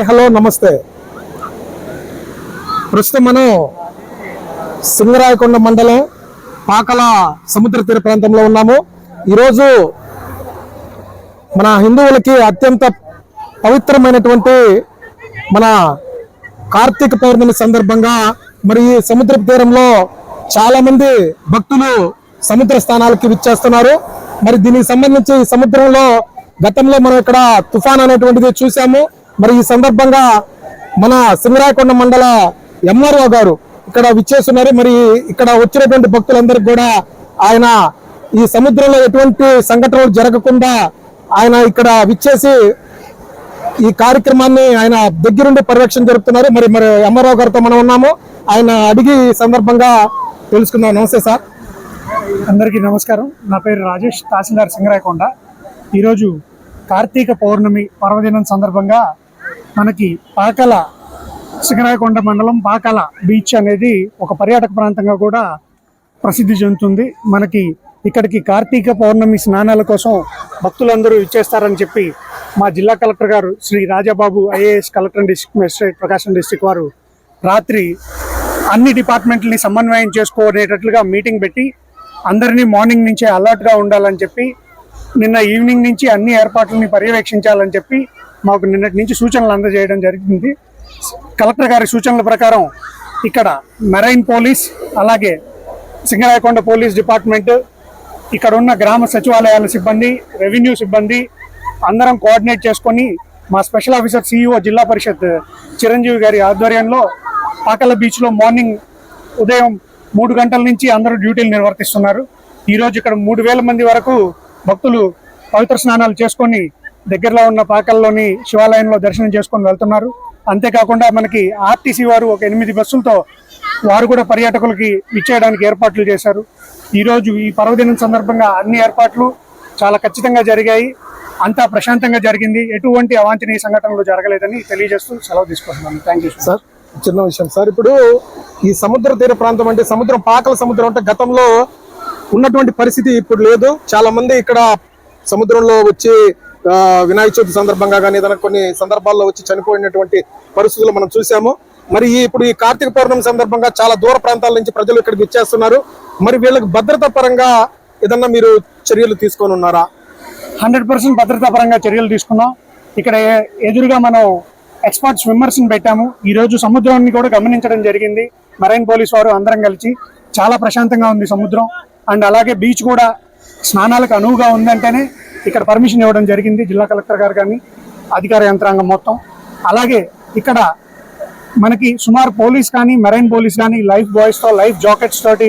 Hi hello నమస్తే. ప్రస్తుతం మనం సింగరాయకొండ మండలం పాకల సముద్ర తీర ప్రాంతంలో ఉన్నాము. ఈరోజు మన హిందువులకి అత్యంత పవిత్రమైనటువంటి మన కార్తీక పౌర్ణమి సందర్భంగా మరి ఈ సముద్ర తీరంలో చాలామంది భక్తులు సముద్ర స్థానాలకి విచ్చేస్తున్నారు. మరి దీనికి సంబంధించి సముద్రంలో గతంలో మనం ఇక్కడ తుఫాన్ అనేటువంటిది చూసాము మరి ఈ సందర్భంగా మన సింగరాయకొండ మండల ఎంఆర్ఓ గారు ఇక్కడ విచ్చేస్తున్నారు. మరి ఇక్కడ వచ్చినటువంటి భక్తులందరికీ కూడా ఆయన ఈ సముద్రంలో ఎటువంటి సంఘటనలు జరగకుండా ఆయన ఇక్కడ విచ్చేసి ఈ కార్యక్రమాన్ని ఆయన దగ్గరుండి పర్యవేక్షణ జరుపుతున్నారు. మరి మరి ఎంఆర్ఓ గారితో మనం ఉన్నాము. ఆయన అడిగి ఈ సందర్భంగా తెలుసుకుందాం. నమస్తే సార్. అందరికీ నమస్కారం. నా పేరు రాజేష్ తహసీల్దార్ సింగరాయకొండ. ఈరోజు కార్తీక పౌర్ణమి పర్వదినం సందర్భంగా మనకి పాకల శిఖరాయకొండ మండలం పాకల బీచ్ అనేది ఒక పర్యాటక ప్రాంతంగా కూడా ప్రసిద్ధి చెందుతుంది. మనకి ఇక్కడికి కార్తీక పౌర్ణమి స్నానాల కోసం భక్తులందరూ ఇచ్చేస్తారని చెప్పి మా జిల్లా కలెక్టర్ గారు Shri Rajababu IAS collector district magistrate Prakasam district వారు రాత్రి అన్ని డిపార్ట్మెంట్ని సమన్వయం చేసుకునేటట్లుగా మీటింగ్ పెట్టి అందరినీ మార్నింగ్ నుంచే అలర్ట్గా ఉండాలని చెప్పి నిన్న ఈవినింగ్ నుంచి అన్ని ఏర్పాట్లని పర్యవేక్షించాలని చెప్పి మాకు నిన్నటి నుంచి సూచనలు అందజేయడం జరిగింది. కలెక్టర్ గారి సూచనల ప్రకారం ఇక్కడ మెరైన్ పోలీస్ అలాగే సింగరాయకొండ పోలీస్ డిపార్ట్మెంట్ ఇక్కడ ఉన్న గ్రామ సచివాలయాల సిబ్బంది రెవెన్యూ సిబ్బంది అందరం కోఆర్డినేట్ చేసుకొని మా స్పెషల్ ఆఫీసర్ సిఇఓ జిల్లా పరిషత్ చిరంజీవి గారి ఆధ్వర్యంలో పాకల బీచ్లో మార్నింగ్ ఉదయం మూడు గంటల నుంచి అందరూ డ్యూటీలు నిర్వర్తిస్తున్నారు. ఈరోజు ఇక్కడ మూడు వేల మంది వరకు భక్తులు పవిత్ర స్నానాలు చేసుకొని దగ్గరలో ఉన్న పాకల్లోని శివాలయంలో దర్శనం చేసుకొని వెళ్తున్నారు. అంతేకాకుండా మనకి ఆర్టీసీ వారు ఒక ఎనిమిది బస్సులతో వారు కూడా పర్యాటకులకి ఇచ్చేయడానికి ఏర్పాట్లు చేశారు. ఈరోజు ఈ పర్వదినం సందర్భంగా అన్ని ఏర్పాట్లు చాలా ఖచ్చితంగా జరిగాయి. అంతా ప్రశాంతంగా జరిగింది. ఎటువంటి అవాంఛనీయ సంఘటనలు జరగలేదని తెలియజేస్తూ సెలవు తీసుకుంటున్నాను. థ్యాంక్ యూ సార్ చిన్న విషయం. సార్ ఇప్పుడు ఈ సముద్ర తీర ప్రాంతం అంటే సముద్రం పాకల సముద్రం అంటే గతంలో ఉన్నటువంటి పరిస్థితి ఇప్పుడు లేదు. చాలా మంది ఇక్కడ సముద్రంలో వచ్చి వినాయక చవితి సందర్భంగా కానీ ఏదైనా కొన్ని సందర్భాల్లో వచ్చి చనిపోయినటువంటి పరిస్థితులు మనం చూసాము. మరి ఇప్పుడు ఈ కార్తీక పౌర్ణమి సందర్భంగా చాలా దూర ప్రాంతాల నుంచి ప్రజలు ఇక్కడికి ఇచ్చేస్తున్నారు మరి వీళ్ళకి భద్రతా పరంగా ఏదన్నా మీరు చర్యలు తీసుకొని ఉన్నారా? హండ్రెడ్ పర్సెంట్ భద్రతా పరంగా చర్యలు తీసుకున్నాం. ఇక్కడ ఎదురుగా మనం ఎక్స్పర్ట్స్ విమర్శను పెట్టాము. ఈ రోజు సముద్రాన్ని కూడా గమనించడం జరిగింది. మరైన్ పోలీస్ వారు అందరం కలిసి చాలా ప్రశాంతంగా ఉంది సముద్రం. అండ్ అలాగే బీచ్ కూడా స్నానాలకు అనువుగా ఉందంటేనే ఇక్కడ పర్మిషన్ ఇవ్వడం జరిగింది. జిల్లా కలెక్టర్ గారు కానీ అధికార యంత్రాంగం మొత్తం. అలాగే ఇక్కడ మనకి సుమారు పోలీస్ కానీ మెరైన్ పోలీస్ కానీ లైఫ్ బాయ్స్తో లైఫ్ జాకెట్స్ తోటి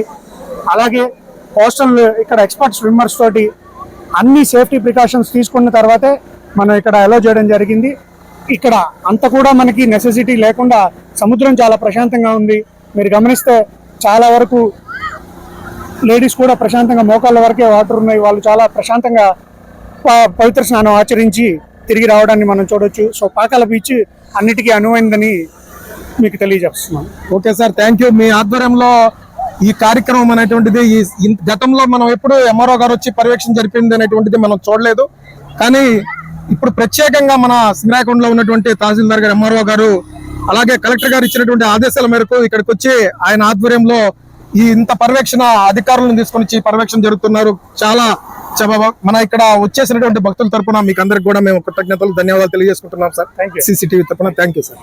అలాగే కోస్టల్ ఇక్కడ ఎక్స్పర్ట్ స్విమ్మర్స్ తోటి అన్ని సేఫ్టీ ప్రికాషన్స్ తీసుకున్న తర్వాతే మనం ఇక్కడ అలో చేయడం జరిగింది. ఇక్కడ అంత కూడా మనకి నెసెసిటీ లేకుండా సముద్రం చాలా ప్రశాంతంగా ఉంది. మీరు గమనిస్తే చాలా వరకు లేడీస్ కూడా ప్రశాంతంగా మోకాళ్ళ వరకే వాటర్ ఉన్నాయి. వాళ్ళు చాలా ప్రశాంతంగా పవిత్ర స్నానం ఆచరించి తిరిగి రావడాన్ని మనం చూడొచ్చు. సో పాకాల బీచ్ అన్నిటికీ అనువైందని మీకు తెలియజేస్తున్నాను ఓకే సార్ థ్యాంక్ యూ. మీ ఆధ్వర్యంలో ఈ కార్యక్రమం అనేటువంటిది ఈ గతంలో మనం ఎప్పుడు ఎంఆర్ఓ గారు వచ్చి పర్యవేక్షణ జరిపింది అనేటువంటిది మనం చూడలేదు. కానీ ఇప్పుడు ప్రత్యేకంగా మన సింగరాయకొండలో ఉన్నటువంటి తహసీల్దార్ గారు ఎంఆర్ఓ గారు అలాగే కలెక్టర్ గారు ఇచ్చినటువంటి ఆదేశాల మేరకు ఇక్కడికి వచ్చి ఆయన ఆధ్వర్యంలో ఈ ఇంత పర్యవేక్షణ అధికారులను తీసుకొని వచ్చి పర్యవేక్షణ జరుగుతున్నారు. చాలా చ- మన ఇక్కడ వచ్చేసినటువంటి భక్తుల తరపున మీకు అందరికి కూడా మేము కృతజ్ఞతలు ధన్యవాదాలు తెలియజేసుకుంటున్నాం సార్. సీసీటీవీ తరపున థ్యాంక్ యూ సార్